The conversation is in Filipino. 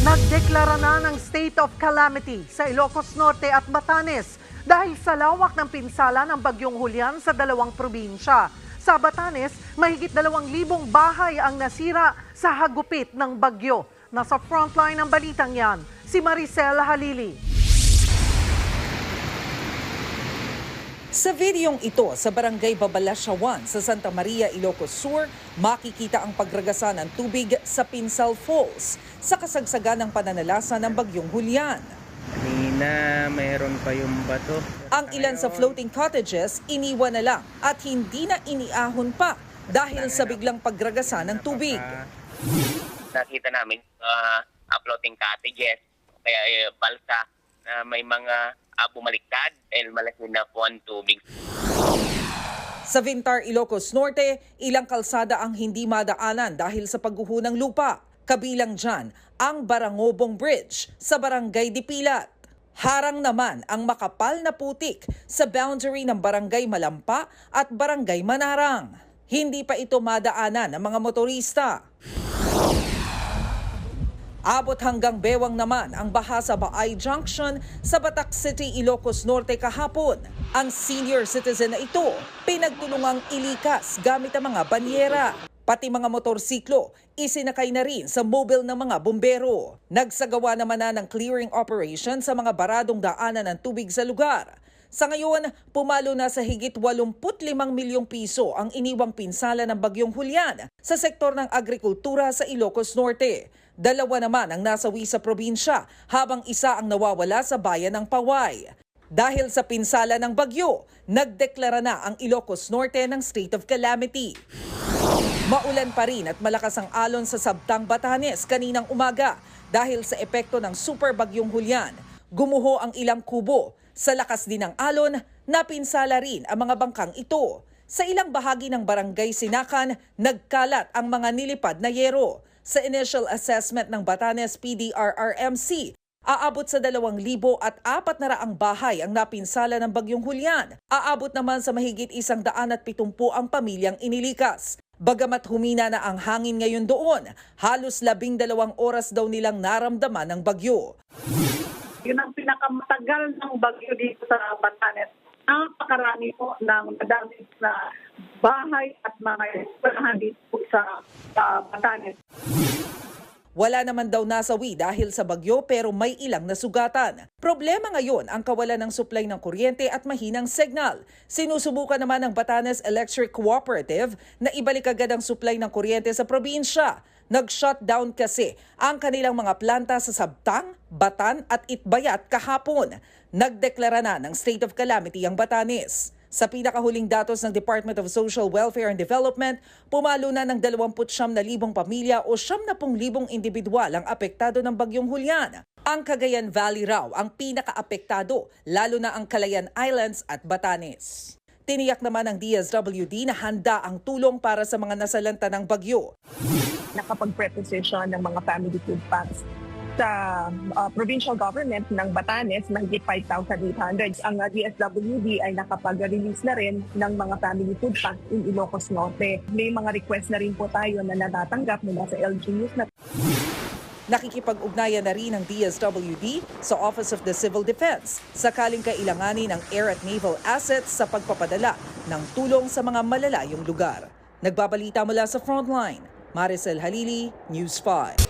Nagdeklara na ng state of calamity sa Ilocos Norte at Batanes dahil sa lawak ng pinsala ng bagyong Julian sa dalawang probinsya. Sa Batanes, mahigit dalawang libong bahay ang nasira sa hagupit ng bagyo. Nasa frontline ng balitang yan, si Maricel Halili. Sa videong ito sa Barangay Babalasyawan sa Santa Maria, Ilocos Sur, makikita ang pagragasa ng tubig sa Pinsal Falls sa kasagsagan ng pananalasa ng bagyong Julian. Kanina, mayroon pa yung bato. Ang ilan sa floating cottages iniwan na lang at hindi na iniahon pa dahil sa biglang pagragasa ng tubig. nakita namin uh, floating cottages, kaya eh, balsa na may mga uh, bumaliktad dahil malaki na po ang tubig. Sa Vintar, Ilocos Norte, ilang kalsada ang hindi madaanan dahil sa pagguho ng lupa. Kabilang dyan ang Barangobong Bridge sa Barangay Dipilat. Harang naman ang makapal na putik sa boundary ng Barangay Malampa at Barangay Manarang. Hindi pa ito madaanan ng mga motorista. Abot hanggang bewang naman ang baha sa Baay Junction sa Batac City, Ilocos Norte kahapon. Ang senior citizen na ito pinagtulungang ilikas gamit ang mga banyera. Pati mga motorsiklo, isinakay na rin sa mobile ng mga bumbero. Nagsagawa naman na ng clearing operation sa mga baradong daanan ng tubig sa lugar. Sa ngayon, pumalo na sa higit 85 milyong piso ang iniwang pinsala ng Bagyong Julian sa sektor ng agrikultura sa Ilocos Norte. Dalawa naman ang nasawi sa probinsya habang isa ang nawawala sa bayan ng Paway. Dahil sa pinsala ng bagyo, nagdeklara na ang Ilocos Norte ng state of calamity. Maulan pa rin at malakas ang alon sa Sabtang Batanes kaninang umaga dahil sa epekto ng super bagyong Julian. Gumuho ang ilang kubo. Sa lakas din ng alon, napinsala rin ang mga bangkang ito. Sa ilang bahagi ng barangay Sinakan, nagkalat ang mga nilipad na yero. Sa initial assessment ng Batanes PDRRMC, Aabot sa 2,000 at apat na raang bahay ang napinsala ng bagyong Julian. Aabot naman sa mahigit isang daan at pitumpu ang pamilyang inilikas. Bagamat humina na ang hangin ngayon doon, halos labing dalawang oras daw nilang naramdaman ng bagyo. Yun ang pinakamatagal ng bagyo dito sa Batanes. Napakarami po ng madami na bahay at mga eskwelahan dito sa, sa Batanes. Wala naman daw nasawi dahil sa bagyo pero may ilang nasugatan. Problema ngayon ang kawalan ng supply ng kuryente at mahinang signal. Sinusubukan naman ng Batanes Electric Cooperative na ibalik agad ang supply ng kuryente sa probinsya. Nag-shutdown kasi ang kanilang mga planta sa Sabtang, Batan at Itbayat kahapon. Nagdeklara na ng state of calamity ang Batanes. Sa pinakahuling datos ng Department of Social Welfare and Development, pumalo na ng 29,000 pamilya o 70,000 individual ang apektado ng bagyong Julian. Ang Cagayan Valley raw ang pinakaapektado, lalo na ang Calayan Islands at Batanes. Tiniyak naman ng DSWD na handa ang tulong para sa mga nasalanta ng bagyo. nakapag-preposition ng mga family food packs sa uh, provincial government ng Batanes, mahigit 5,800. Ang DSWD ay nakapag-release na rin ng mga family food packs in Ilocos Norte. May mga request na rin po tayo na natatanggap mula sa LGUs na Nakikipag-ugnayan na rin ng DSWD sa Office of the Civil Defense sakaling kailanganin ng air at naval assets sa pagpapadala ng tulong sa mga malalayong lugar. Nagbabalita mula sa Frontline, Maricel Halili, News 5.